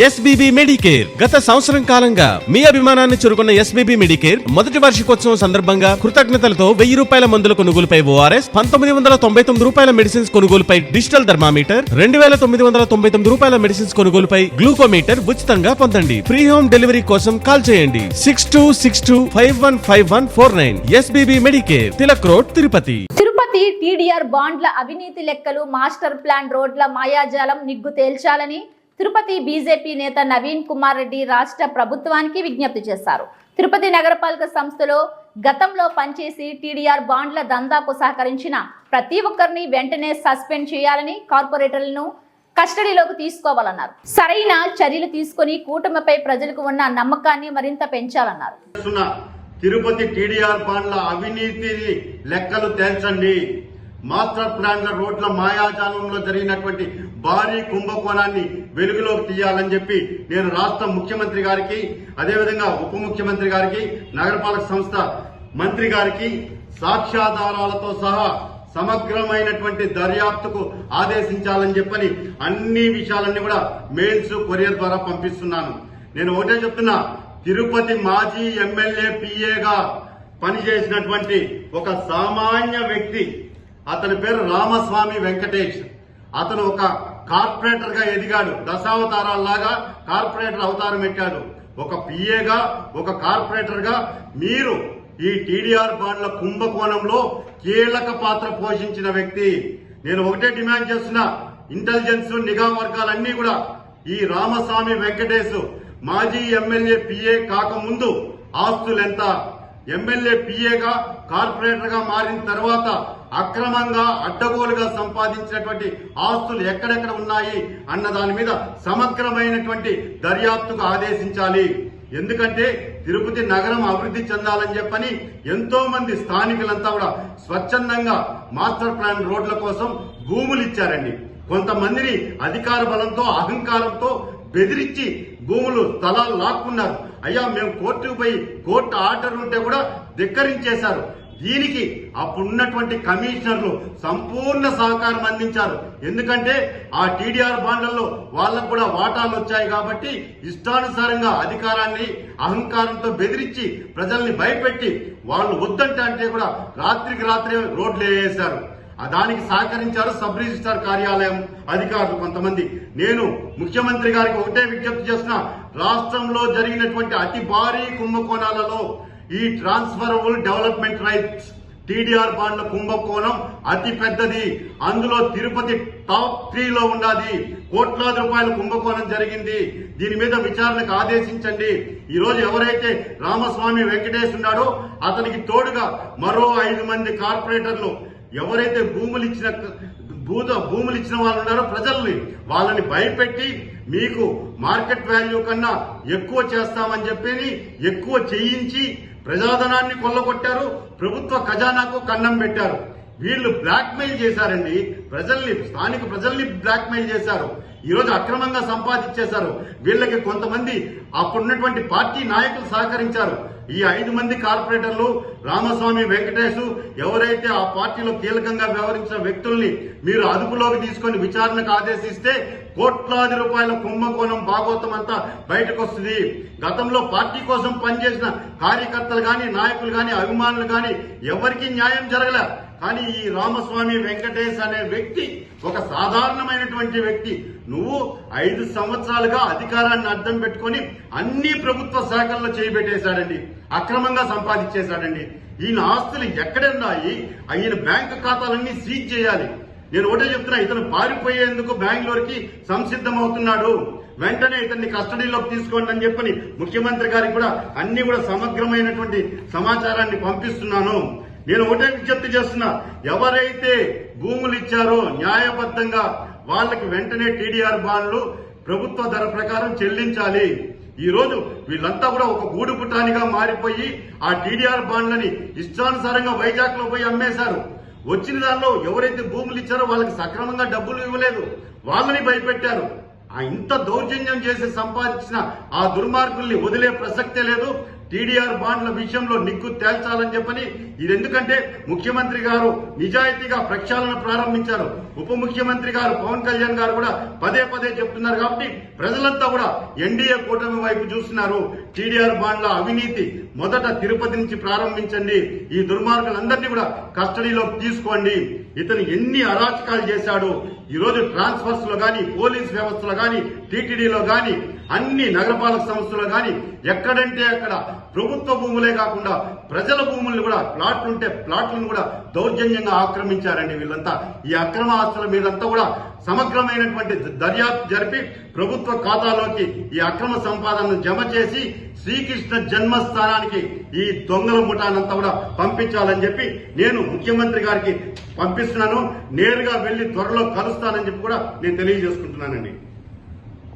SBB Medicare గత సంవత్సరం కాలంగా మీ అభిమానాన్ని చురుకున్న ఎస్బీబీ మెడికేర్ మొదటి వార్షికోత్సవం సందర్భంగా కృతజ్ఞతలతో వెయ్యి రూపాయల మందుల కొనుగోలుపై ఓఆర్ఎస్ పంతొమ్మిది వందల తొంభై తొమ్మిది రూపాయల మెడిసిన్స్ కొనుగోలుపై డిజిటల్ థర్మామీటర్ రెండు వేల తొమ్మిది వందల తొంభై తొమ్మిది రూపాయల మెడిసిన్స్ కొనుగోలుపై గ్లూకోమీటర్ ఉచితంగా పొందండి. ఫ్రీ హోమ్ డెలివరీ కోసం కాల్ చేయండి. Six two six two five one five one four nine SBB medicare Tilak road Tirupati. Tirupati TDR బాండ్ల అవినీతి లెక్కలు మాస్టర్ ప్లాన్ రోడ్ల మాయాజాలం నిగ్గు తేల్చాలని తిరుపతి బీజేపీ నేత నవీన్ కుమార్ రెడ్డి రాష్ట్ర ప్రభుత్వానికి విజ్ఞప్తి చేశారు. తిరుపతి నగరపాలక సంస్థలో గతంలో పనిచేసి టీడీఆర్ బాండ్ల దందాకు సహకరించిన ప్రతి ఒక్కరిని వెంటనే సస్పెండ్ చేయాలని కార్పొరేటర్లను కస్టడీలోకి తీసుకోవాలన్నారు. సరైన చర్యలు తీసుకొని కూటమిపై ప్రజలకు ఉన్న నమ్మకాన్ని మరింత పెంచాలన్నారు. తిరుపతి టీడీఆర్ బాండ్ల అవినీతి లెక్కలు తేల్చండి. మాస్టర్ ప్లాన్ల రోడ్ల మాయాజాలంలో జరిగినటువంటి భారీ కుంభకోణాన్ని వెలుగులోకి తీయాలని చెప్పి నేను రాష్ట్ర ముఖ్యమంత్రి గారికి అదేవిధంగా ఉప ముఖ్యమంత్రి గారికి నగరపాలక సంస్థ మంత్రి గారికి సాక్ష్యాధారాలతో సహా సమగ్రమైనటువంటి దర్యాప్తుకు ఆదేశించాలని చెప్పని అన్ని విషయాలన్నీ కూడా మెయిల్స్ కొరియర్ ద్వారా పంపిస్తున్నాను. నేను ఒకటే చెప్తున్నా తిరుపతి మాజీ ఎమ్మెల్యే పిఏగా పనిచేసినటువంటి ఒక సామాన్య వ్యక్తి అతని పేరు రామస్వామి వెంకటేష్. అతను ఒక కార్పొరేటర్గా ఎదిగాడు. దశావతారాల్లాగా కార్పొరేటర్ అవతారం ఎక్కాడు. ఒక పిఏగా ఒక కార్పొరేటర్గా మీరు ఈ టీడీఆర్ బాండ్ల కుంభకోణంలో కీలక పాత్ర పోషించిన వ్యక్తి. నేను ఒకటే డిమాండ్ చేస్తున్నా ఇంటెలిజెన్స్ నిఘా వర్గాలన్నీ కూడా ఈ రామస్వామి వెంకటేష్ మాజీ ఎమ్మెల్యే పిఏ కాకముందు ఆస్తులెంత? ఎమ్మెల్యే పిఏగా కార్పొరేటర్గా మారిన తర్వాత అక్రమంగా అడ్డగోలుగా సంపాదించినటువంటి ఆస్తులు ఎక్కడెక్కడ ఉన్నాయి అన్న దాని మీద సమగ్రమైనటువంటి దర్యాప్తుకు ఆదేశించాలి. ఎందుకంటే తిరుపతి నగరం అభివృద్ధి చెందాలని చెప్పని ఎంతో మంది స్థానికులంతా కూడా స్వచ్ఛందంగా మాస్టర్ ప్లాన్ రోడ్ల కోసం భూములు ఇచ్చారండి. కొంతమందిని అధికార బలంతో అహంకారంతో బెదిరించి భూములు స్థలాలు లాక్కున్నారు. అయ్యా మేము కోర్టుకు పోయి కోర్టు ఆర్డర్ ఉంటే కూడా ధిక్కరించేశారు. దీనికి అప్పుడున్నటువంటి కమిషనర్లు సంపూర్ణ సహకారం అందించారు. ఎందుకంటే ఆ టీడీఆర్ బాండ్లలో వాళ్ళకు కూడా వాటాలు వచ్చాయి కాబట్టి ఇష్టానుసారంగా అధికారాన్ని అహంకారంతో బెదిరించి ప్రజల్ని భయపెట్టి వాళ్ళు వద్దంటే అంటే కూడా రాత్రికి రాత్రి రోడ్లు వేసేశారు దానికి సహకరించారు సబ్ రిజిస్టార్ కార్యాలయం అధికారులు కొంతమంది. నేను ముఖ్యమంత్రి గారికి ఒకటే విజ్ఞప్తి చేస్తున్నా. రాష్ట్రంలో జరిగినటువంటి అతి భారీ కుంభకోణాలలో ఈ ట్రాన్స్ఫరబుల్ డెవలప్మెంట్ రైట్స్ టీడీఆర్ బాండ్ల కుంభకోణం అతి పెద్దది. అందులో తిరుపతి టాప్ త్రీలో ఉన్నది. కోట్లాది రూపాయల కుంభకోణం జరిగింది. దీని మీద విచారణకు ఆదేశించండి. ఈ రోజు ఎవరైతే రామస్వామి వెంకటేష్ ఉన్నాడో అతనికి తోడుగా మరో ఐదు మంది కార్పొరేటర్లు ఎవరైతే భూములు ఇచ్చిన భూత భూములు ఇచ్చిన వాళ్ళు ఉన్నారో ప్రజల్ని వాళ్ళని భయపెట్టి మీకు మార్కెట్ వాల్యూ కన్నా ఎక్కువ చేస్తామని చెప్పి ఎక్కువ చేయించి ప్రజాధనాన్ని కొల్లగొట్టారు ప్రభుత్వ ఖజానాకు కన్నం పెట్టారు. వీళ్ళు బ్లాక్మెయిల్ చేశారండి. ప్రజల్ని స్థానిక ప్రజల్ని బ్లాక్మెయిల్ చేశారు. ఈరోజు అక్రమంగా సంపాదించేశారు. వీళ్ళకి కొంతమంది అప్పుడున్నటువంటి పార్టీ నాయకులు సహకరించారు. ఈ ఐదు మంది కార్పొరేటర్లు రామస్వామి వెంకటేష్ ఎవరైతే ఆ పార్టీలో కీలకంగా వ్యవహరించిన వ్యక్తుల్ని మీరు అదుపులోకి తీసుకొని విచారణకు ఆదేశిస్తే కోట్లాది రూపాయల కుంభకోణం భాగోతం అంతా బయటకు వస్తుంది గతంలో పార్టీ కోసం పనిచేసిన కార్యకర్తలు గాని నాయకులు గాని అభిమానులు గాని ఎవరికీ న్యాయం జరగలే. కానీ ఈ రామస్వామి వెంకటేష్ అనే వ్యక్తి ఒక సాధారణమైనటువంటి వ్యక్తి నువ్వు ఐదు సంవత్సరాలుగా అధికారాన్ని అర్థం పెట్టుకొని అన్ని ప్రభుత్వ శాఖల్లో చేయబెట్టేశాడండి అక్రమంగా సంపాదించేశాడండి. ఈయన ఆస్తులు ఎక్కడున్నాయి ఈయన బ్యాంకు ఖాతాలన్నీ సీజ్ చేయాలి. నేను ఒకటే చెప్తున్నా ఇతను పారిపోయేందుకు బెంగళూరుకి సంసిద్ధమవుతున్నాడు. వెంటనే ఇతన్ని కస్టడీలోకి తీసుకోండి అని చెప్పని ముఖ్యమంత్రి గారికి కూడా అన్ని కూడా సమగ్రమైనటువంటి సమాచారాన్ని పంపిస్తున్నాను. నేను ఒకటే విజ్ఞప్తి చేస్తున్నా. ఎవరైతే భూములు ఇచ్చారో న్యాయబద్ధంగా వాళ్ళకి వెంటనే టీడీఆర్ బాండ్లు ప్రభుత్వ ధర ప్రకారం చెల్లించాలి. ఈ రోజు వీళ్ళంతా కూడా ఒక గూడు పుటానిగా మారిపోయి ఆ టీడీఆర్ బాండ్లని ఇష్టానుసారంగా వైజాగ్లో పోయి అమ్మేశారు. వచ్చిన దానిలో ఎవరైతే భూములు ఇచ్చారో వాళ్ళకి సక్రమంగా డబ్బులు ఇవ్వలేదు. వాళ్ళని భయపెట్టారు. ఆ ఇంత దౌర్జన్యం చేసి సంపాదించిన ఆ దుర్మార్గుల్ని వదిలే ప్రసక్తే లేదు. టీడీఆర్ బాండ్ల విషయంలో నిక్కు తేల్చాలని చెప్పని ఇది ఎందుకంటే ముఖ్యమంత్రి గారు నిజాయితీగా ప్రక్షాళన ప్రారంభించారు. ఉప ముఖ్యమంత్రి గారు పవన్ కళ్యాణ్ గారు కూడా పదే పదే చెప్తున్నారు కాబట్టి ప్రజలంతా కూడా ఎన్డీఏ కూటమి వైపు చూస్తున్నారు. టీడీఆర్ బాండ్ల అవినీతి మొదట తిరుపతి నుంచి ప్రారంభించండి. ఈ దుర్మార్గులందరినీ కూడా కస్టడీలోకి తీసుకోండి. ఇతను ఎన్ని అరాచకాలు చేశాడు. ఈరోజు ట్రాన్స్ఫర్స్లో గాని పోలీస్ వ్యవస్థలో గాని టీటీడీలో గాని అన్ని నగరపాలక సంస్థలు కానీ ఎక్కడంటే అక్కడ ప్రభుత్వ భూములే కాకుండా ప్రజల భూములను కూడా ప్లాట్లుంటే ప్లాట్లను కూడా దౌర్జన్యంగా ఆక్రమించారండి వీళ్ళంతా. ఈ అక్రమ ఆస్తుల మీదంతా కూడా సమగ్రమైనటువంటి దర్యాప్తు జరిపి ప్రభుత్వ ఖాతాలోకి ఈ అక్రమ సంపాదనను జమ చేసి శ్రీకృష్ణ జన్మస్థానానికి ఈ దొంగల ముఠానంతా కూడా పంపించాలని చెప్పి నేను ముఖ్యమంత్రి గారికి పంపిస్తున్నాను. నేరుగా వెళ్ళి త్వరలో కలుస్తానని చెప్పి కూడా నేను తెలియజేసుకుంటున్నానండి.